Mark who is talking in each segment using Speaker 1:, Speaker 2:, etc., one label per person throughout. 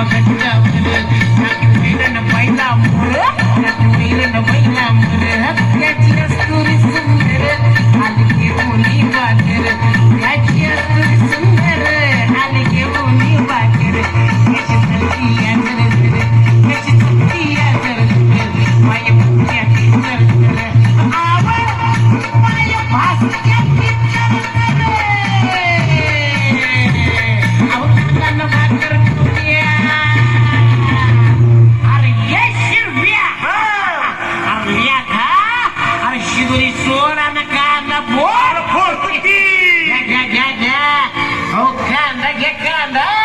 Speaker 1: my head down. time now.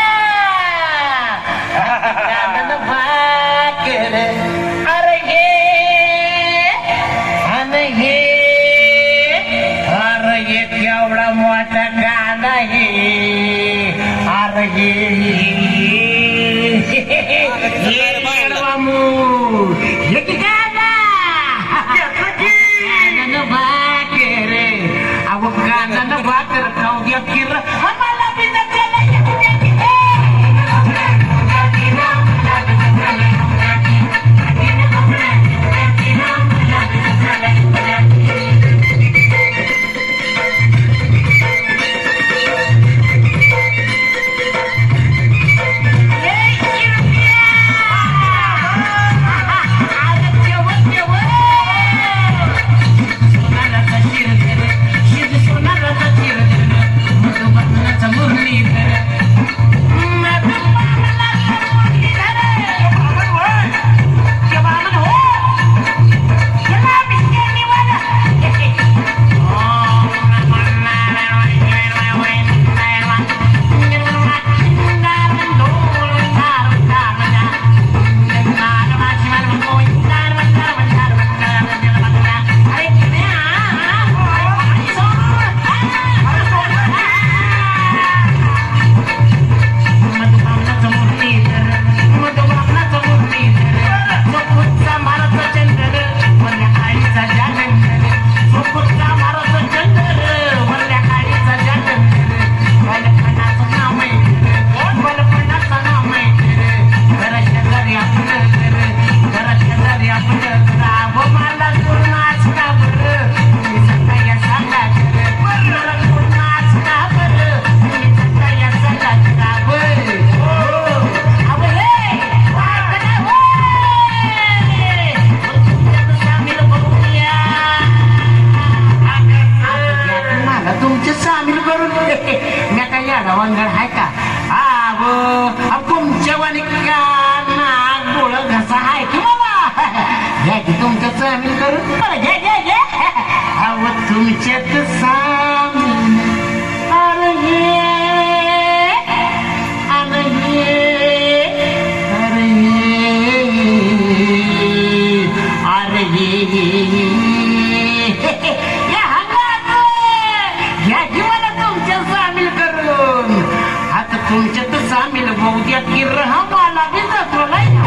Speaker 1: मी काय याला वंगड आहे का? आव तुमच्या वनिका नाग डोळं घसा आहे की मला घ्या की तुमचं चमील करून. घ्या घ्या. आम्ही उद्या किरहा माला बी जातो नाही